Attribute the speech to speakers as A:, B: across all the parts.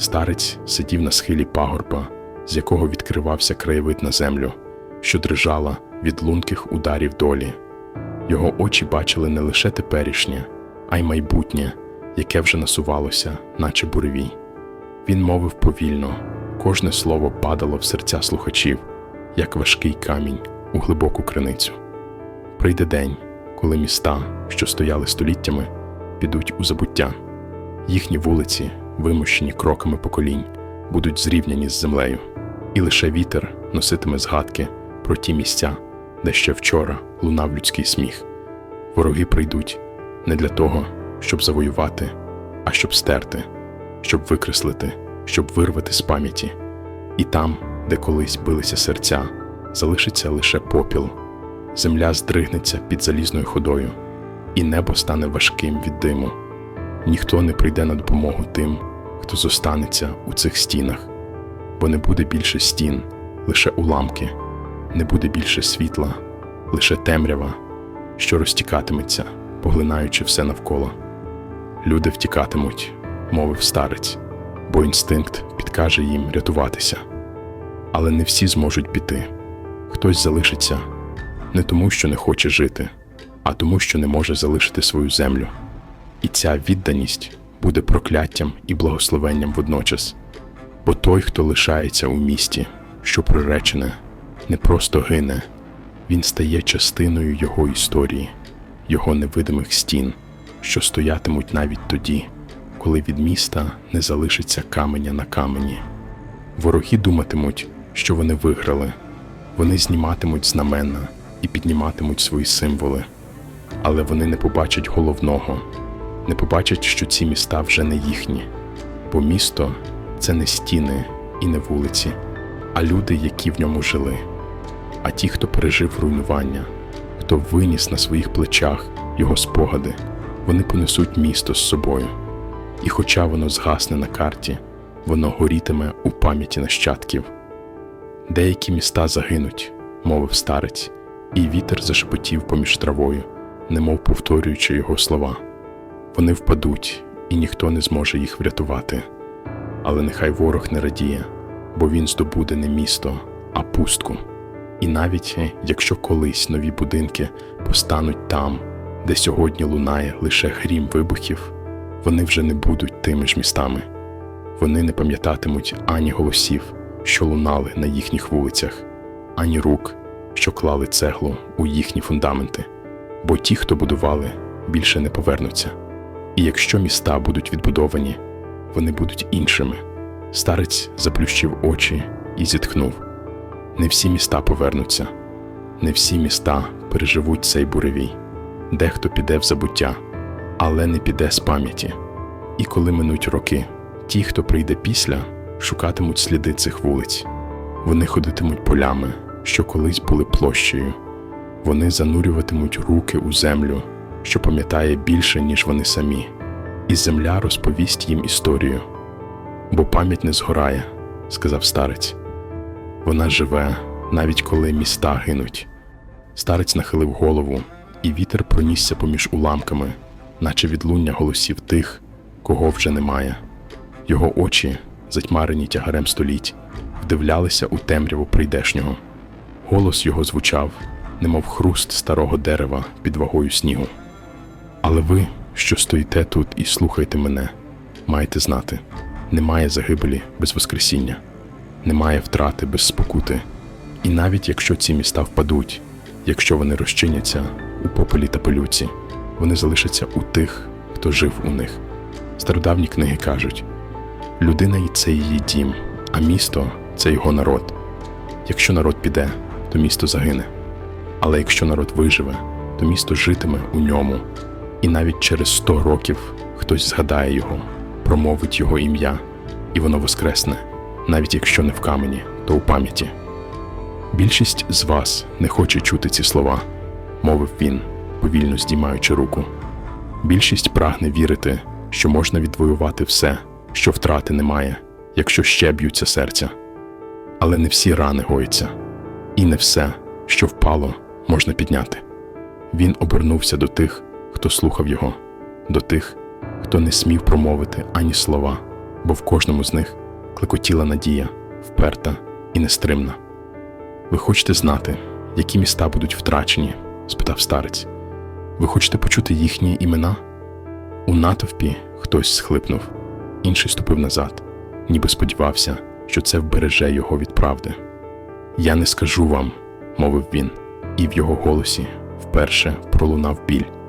A: Старець сидів на схилі пагорба, з якого відкривався краєвид на землю, що дрижала від лунких ударів долі. Його очі бачили не лише теперішнє, а й майбутнє, яке вже насувалося, наче буревій. Він мовив повільно, кожне слово падало в серця слухачів, як важкий камінь у глибоку криницю. Прийде день, коли міста, що стояли століттями, підуть у забуття. Їхні вулиці, вимощені кроками поколінь, будуть зрівняні з землею, і лише вітер носитиме згадки про ті місця, де ще вчора лунав людський сміх. Вороги прийдуть не для того, щоб завоювати, а щоб стерти, щоб викреслити, щоб вирвати з пам'яті. І там, де колись билися серця, залишиться лише попіл, земля здригнеться під залізною ходою, і небо стане важким від диму. Ніхто не прийде на допомогу тим, хто зостанеться у цих стінах, бо не буде більше стін, лише уламки, не буде більше світла, лише темрява, що розтікатиметься, поглинаючи все навколо. Люди втікатимуть, мовив старець, бо інстинкт підкаже їм рятуватися. Але не всі зможуть піти. Хтось залишиться не тому, що не хоче жити, а тому, що не може залишити свою землю. І ця відданість буде прокляттям і благословенням водночас. Бо той, хто лишається у місті, що приречене, не просто гине, він стає частиною його історії, його невидимих стін, що стоятимуть навіть тоді, коли від міста не залишиться каменя на камені. Вороги думатимуть, що вони виграли, вони зніматимуть знамена і підніматимуть свої символи, але вони не побачать головного, не побачать, що ці міста вже не їхні, бо місто це не стіни і не вулиці, а люди, які в ньому жили. А ті, хто пережив руйнування, хто виніс на своїх плечах його спогади, вони понесуть місто з собою. І хоча воно згасне на карті, воно горітиме у пам'яті нащадків. Деякі міста загинуть, мовив старець, і вітер зашепотів поміж травою, немов повторюючи його слова. Вони впадуть, і ніхто не зможе їх врятувати. Але нехай ворог не радіє, бо він здобуде не місто, а пустку. І навіть якщо колись нові будинки постануть там, де сьогодні лунає лише грім вибухів, вони вже не будуть тими ж містами. Вони не пам'ятатимуть ані голосів, що лунали на їхніх вулицях, ані рук, що клали цеглу у їхні фундаменти, бо ті, хто будували, більше не повернуться. І якщо міста будуть відбудовані, вони будуть іншими. Старець заплющив очі і зітхнув. Не всі міста повернуться, не всі міста переживуть цей буревій. Дехто піде в забуття, але не піде з пам'яті. І коли минуть роки, ті, хто прийде після, шукатимуть сліди цих вулиць. Вони ходитимуть полями, що колись були площею. Вони занурюватимуть руки у землю, що пам'ятає більше, ніж вони самі, і земля розповість їм історію. Бо пам'ять не згорає, сказав старець. Вона живе, навіть коли міста гинуть. Старець нахилив голову, і вітер пронісся поміж уламками, наче відлуння голосів тих, кого вже немає. Його очі, затьмарені тягарем століть, вдивлялися у темряву прийдешнього. Голос його звучав, немов хруст старого дерева під вагою снігу. Але ви, що стоїте тут і слухаєте мене, маєте знати, немає загибелі без Воскресіння немає втрати без спокути. І навіть якщо ці міста впадуть, якщо вони розчиняться у попелі та пилюці, вони залишаться у тих, хто жив у них. Стародавні книги кажуть: людина і це її дім, а місто це його народ. Якщо народ піде, то місто загине. Але якщо народ виживе, то місто житиме у ньому, і навіть через сто років хтось згадає його, промовить його ім'я, і воно воскресне навіть якщо не в камені, то у пам'яті. Більшість з вас не хоче чути ці слова, мовив він, повільно здіймаючи руку. Більшість прагне вірити, що можна відвоювати все, що втрати немає, якщо ще б'ються серця. Але не всі рани гоїться, і не все, що впало, можна підняти. Він обернувся до тих, хто слухав його, до тих, хто не смів промовити ані слова бо в кожному з них клекотіла надія, вперта і нестримна. Ви хочете знати, які міста будуть втрачені? спитав старець. Ви хочете почути їхні імена? У натовпі хтось схлипнув, інший ступив назад, ніби сподівався, що це вбереже його від правди. Я не скажу вам, мовив він, і в його голосі вперше пролунав біль.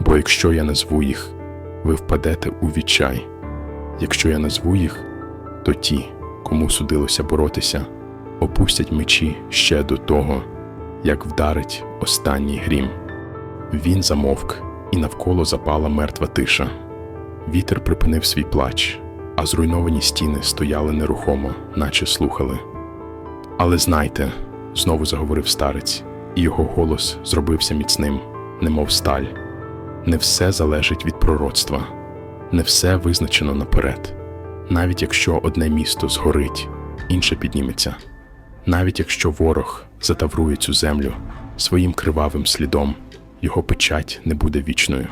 A: Бо якщо я назву їх, ви впадете у відчай. Якщо я назву їх, то ті, кому судилося боротися, опустять мечі ще до того, як вдарить останній грім. Він замовк, і навколо запала мертва тиша. Вітер припинив свій плач, а зруйновані стіни стояли нерухомо, наче слухали. Але знайте, знову заговорив старець, і його голос зробився міцним, немов сталь. Не все залежить від пророцтва, не все визначено наперед. Навіть якщо одне місто згорить, інше підніметься. Навіть якщо ворог затаврує цю землю своїм кривавим слідом, його печать не буде вічною.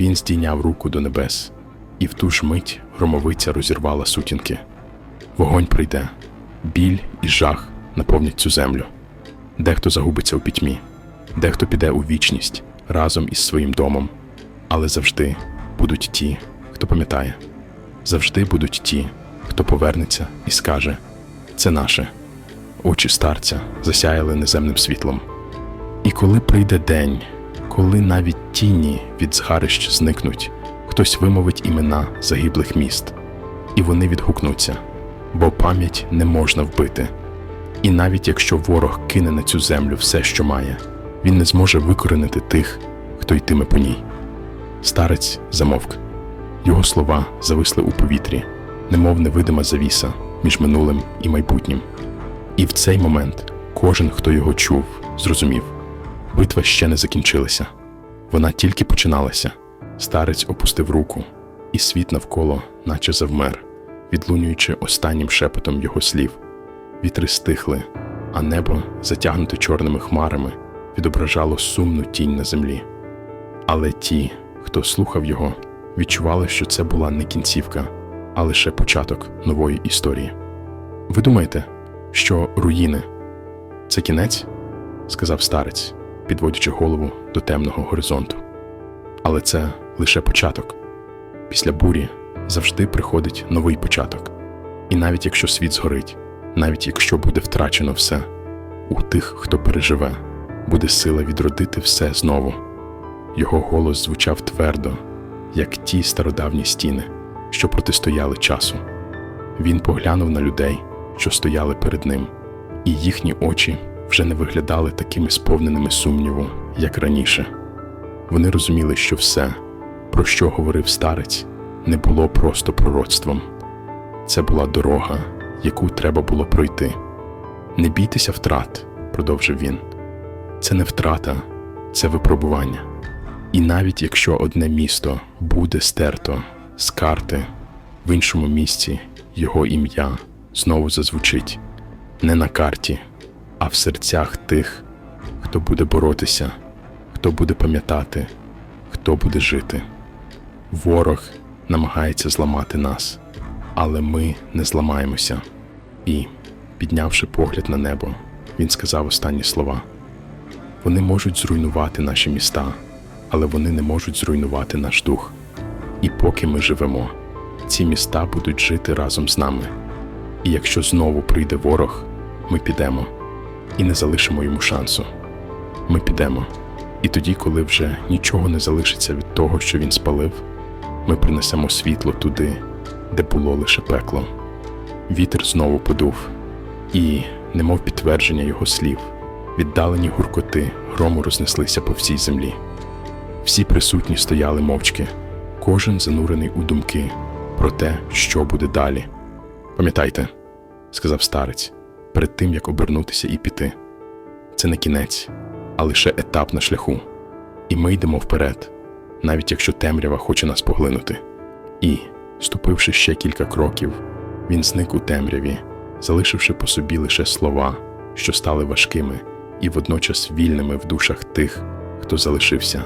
A: Він здійняв руку до небес, і в ту ж мить громовиця розірвала сутінки. Вогонь прийде, біль і жах наповнять цю землю. Дехто загубиться у пітьмі, дехто піде у вічність разом із своїм домом, але завжди будуть ті, хто пам'ятає, завжди будуть ті, хто повернеться і скаже: це наше. Очі старця засяяли неземним світлом. І коли прийде день, коли навіть тіні від згарищ зникнуть, хтось вимовить імена загиблих міст, і вони відгукнуться, бо пам'ять не можна вбити. І навіть якщо ворог кине на цю землю все, що має, він не зможе викоренити тих, хто йтиме по ній. Старець замовк. Його слова зависли у повітрі, немов невидима завіса між минулим і майбутнім. І в цей момент кожен, хто його чув, зрозумів битва ще не закінчилася. Вона тільки починалася. Старець опустив руку, і світ навколо, наче завмер, відлунюючи останнім шепотом його слів. Вітри стихли, а небо, затягнуте чорними хмарами, відображало сумну тінь на землі. Але ті, хто слухав його, відчували, що це була не кінцівка, а лише початок нової історії. Ви думаєте, що руїни це кінець? сказав старець, підводячи голову до темного горизонту. Але це лише початок. Після бурі завжди приходить новий початок. І навіть якщо світ згорить, навіть якщо буде втрачено все, у тих, хто переживе, буде сила відродити все знову. Його голос звучав твердо, як ті стародавні стіни, що протистояли часу. Він поглянув на людей, що стояли перед ним, і їхні очі вже не виглядали такими сповненими сумніву, як раніше. Вони розуміли, що все, про що говорив старець, не було просто пророцтвом. Це була дорога, яку треба було пройти. Не бійтеся втрат, продовжив він. Це не втрата, це випробування. І навіть якщо одне місто буде стерто з карти, в іншому місці його ім'я знову зазвучить не на карті, а в серцях тих, хто буде боротися, хто буде пам'ятати, хто буде жити. Ворог намагається зламати нас, але ми не зламаємося. І, піднявши погляд на небо, він сказав останні слова: вони можуть зруйнувати наші міста, але вони не можуть зруйнувати наш дух. І поки ми живемо, ці міста будуть жити разом з нами. І якщо знову прийде ворог, ми підемо і не залишимо йому шансу. Ми підемо. І тоді, коли вже нічого не залишиться від того, що він спалив, ми принесемо світло туди, де було лише пекло. Вітер знову подув, і, немов підтвердження його слів, віддалені гуркоти грому рознеслися по всій землі. Всі присутні стояли мовчки, кожен занурений у думки про те, що буде далі. Пам'ятайте, сказав старець, перед тим як обернутися і піти. Це не кінець, а лише етап на шляху. І ми йдемо вперед, навіть якщо темрява хоче нас поглинути. І, ступивши ще кілька кроків, він зник у темряві, залишивши по собі лише слова, що стали важкими і водночас вільними в душах тих, хто залишився